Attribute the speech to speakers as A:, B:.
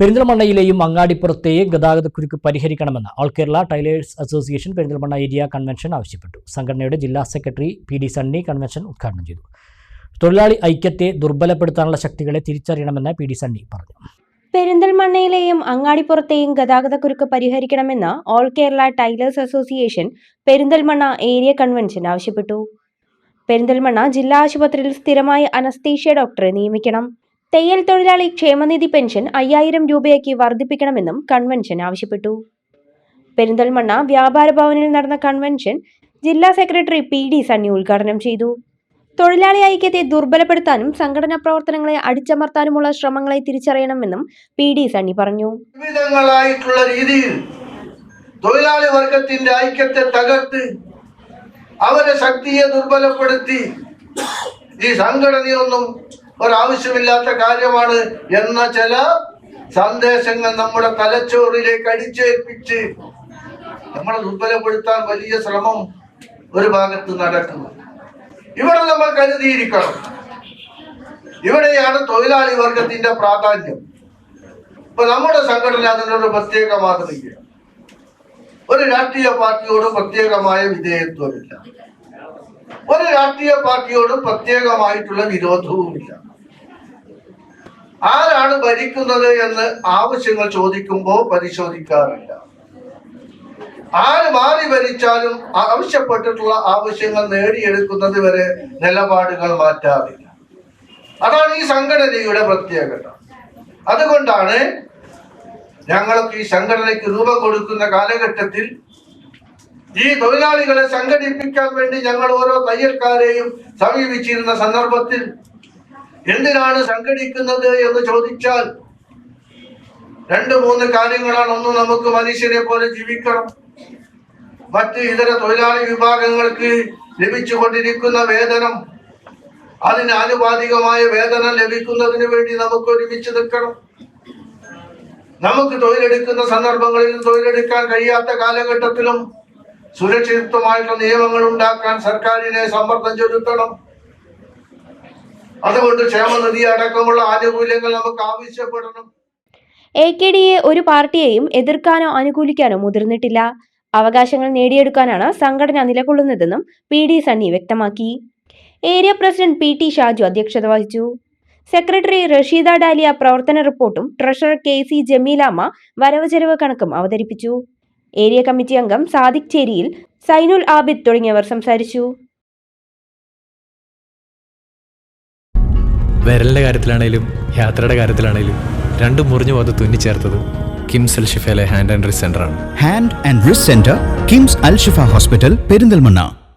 A: പെരിന്തൽമണ്ണയിലെയും അങ്ങാടിപ്പുറത്തെയും ഗതാഗതക്കുരുക്ക് പരിഹരിക്കണമെന്ന് all Kerala tailors association Perinthalmanna area convention ആവശ്യപ്പെട്ടു. സംഘടനയുടെ ജില്ലാ secretary P D Sunny convention ഉദ്ഘാടനം ചെയ്തു. തൊഴിലാളി ഐക്യത്തെ ദുർബലപ്പെടുത്താനുള്ള ശക്തികളെ തിരിച്ചറിയണമെന്ന് പി ഡി സണ്ണി പറഞ്ഞു.
B: പെരിന്തൽമണ്ണയിലെയും അങ്ങാടിപ്പുറത്തെയും ഗതാഗതക്കുരുക്ക് പരിഹരിക്കണമെന്ന് all Kerala tailors association Perinthalmanna area convention ആവശ്യപ്പെട്ടു. പെരിന്തൽമണ്ണ ജില്ലാ ആശുപത്രിയിൽ സ്ഥിരമായി അനസ്തീഷ്യ ഡോക്ടറെ നിയമിക്കണം. തയ്യൽ തൊഴിലാളി ക്ഷേമനിധി പെൻഷൻ അയ്യായിരം രൂപയാക്കി വർദ്ധിപ്പിക്കണമെന്നും കൺവെൻഷൻ ആവശ്യപ്പെട്ടു. പെരിന്തൽമണ്ണ വ്യാപാര ഭവനിൽ നടന്ന കൺവെൻഷൻ ജില്ലാ സെക്രട്ടറി പി ഡി സണ്ണി ഉദ്ഘാടനം ചെയ്തു. തൊഴിലാളി ഐക്യത്തെ ദുർബലപ്പെടുത്താനും സംഘടനാ പ്രവർത്തനങ്ങളെ അടിച്ചമർത്താനുമുള്ള ശ്രമങ്ങളെ തിരിച്ചറിയണമെന്നും പി ഡി സണ്ണി പറഞ്ഞു.
C: രീതിയിൽ തൊഴിലാളി വർഗത്തിന്റെ ഐക്യത്തെ തകർത്ത് അവരെ ശക്തിയെ ദുർബലപ്പെടുത്തി ഈ സംഘടനയൊന്നും ഒരാവശ്യമില്ലാത്ത കാര്യമാണ് എന്ന ചില സന്ദേശങ്ങൾ നമ്മുടെ തലച്ചോറിലേക്ക് അടിച്ചേൽപ്പിച്ച് നമ്മളെ ദുർബലപ്പെടുത്താൻ വലിയ ശ്രമം ഒരു ഭാഗത്ത് നടക്കുന്നു. ഇവിടെ നമ്മൾ കരുതിയിരിക്കണം. ഇവിടെയാണ് തൊഴിലാളി വർഗത്തിന്റെ പ്രാധാന്യം. ഇപ്പൊ നമ്മുടെ സംഘടന അതിനൊരു പ്രത്യേക മാതൃകയാണ് ഒരു രാഷ്ട്രീയ പാർട്ടിയോട് പ്രത്യേകമായ വിധേയത്വമില്ല. ഒരു രാഷ്ട്രീയ പാർട്ടിയോട് പ്രത്യേകമായിട്ടുള്ള വിരോധവുമില്ല. ആരാണ് ഭരിക്കുന്നത് എന്ന് ആവശ്യങ്ങൾ ചോദിക്കുമ്പോൾ പരിശോധിക്കാറില്ല. ആര് മാറി ഭരിച്ചാലും ആവശ്യപ്പെട്ടിട്ടുള്ള ആവശ്യങ്ങൾ നേടിയെടുക്കുന്നത് വരെ നിലപാടുകൾ മാറ്റാറില്ല. അതാണ് ഈ സംഘടനയുടെ പ്രത്യേകത. അതുകൊണ്ടാണ് ഞങ്ങൾക്ക് ഈ സംഘടനയ്ക്ക് രൂപം കൊടുക്കുന്ന കാലഘട്ടത്തിൽ ഈ തൊഴിലാളികളെ സംഘടിപ്പിക്കാൻ വേണ്ടി ഞങ്ങൾ ഓരോ തയ്യൽക്കാരെയും സമീപിച്ചിരുന്ന സന്ദർഭത്തിൽ എന്തിനാണ് സംഘടിക്കുന്നത് എന്ന് ചോദിച്ചാൽ രണ്ട് മൂന്ന് കാര്യങ്ങളാണ്. ഒന്ന് നമുക്ക് മനുഷ്യരെ പോലെ ജീവിക്കണം. മറ്റ് ഇതര തൊഴിലാളി വിഭാഗങ്ങൾക്ക് ലഭിച്ചുകൊണ്ടിരിക്കുന്ന വേതനം അതിന് ആനുപാതികമായ വേതനം ലഭിക്കുന്നതിന് വേണ്ടി നമുക്ക് ഒരുമിച്ച് നിൽക്കണം. നമുക്ക് തൊഴിലെടുക്കുന്ന സന്ദർഭങ്ങളിൽ തൊഴിലെടുക്കാൻ കഴിയാത്ത കാലഘട്ടത്തിലും സുരക്ഷിതത്വമായിട്ടുള്ള നിയമങ്ങൾ ഉണ്ടാക്കാൻ സർക്കാരിനെ സമ്മർദ്ദം ചെലുത്തണം. അതുകൊണ്ട് ക്ഷേമനിധി അടക്കമുള്ള ആനുകൂല്യങ്ങൾ നമുക്ക് ആവശ്യപ്പെടണം.
B: എ കെ ഡി എ ഒരു പാർട്ടിയെയും എതിർക്കാനോ അനുകൂലിക്കാനോ മുതിർന്നിട്ടില്ല. അവകാശങ്ങൾ നേടിയെടുക്കാനാണ് സംഘടന നിലകൊള്ളുന്നതെന്നും പി ഡി സണ്ണി വ്യക്തമാക്കി. Area president P T Shaju അധ്യക്ഷത വഹിച്ചു. സെക്രട്ടറി റഷീദ ഡാലിയ പ്രവർത്തന റിപ്പോർട്ടും ട്രഷറർ കെ സി ജമീലാമ്മ വരവ് ചെലവ് കണക്കും അവതരിപ്പിച്ചു. ഏരിയ കമ്മിറ്റി അംഗം സാദിഖ് ചേരിയിൽ സൈനുൽ ആബിദ് തുടങ്ങിയവർ സംസാരിച്ചു.
D: വിരലിന്റെ കാര്യത്തിലാണേലും യാത്രയുടെ കാര്യത്തിലാണേലും രണ്ടും മുറിഞ്ഞു പോകാതെ തുന്നിച്ചേർത്തത് കിംസ് അൽ ഷിഫയിലെ hand and wrist സെന്ററാണ്
E: hand and wrist centre KIMS Al Shifa hospital Perinthalmanna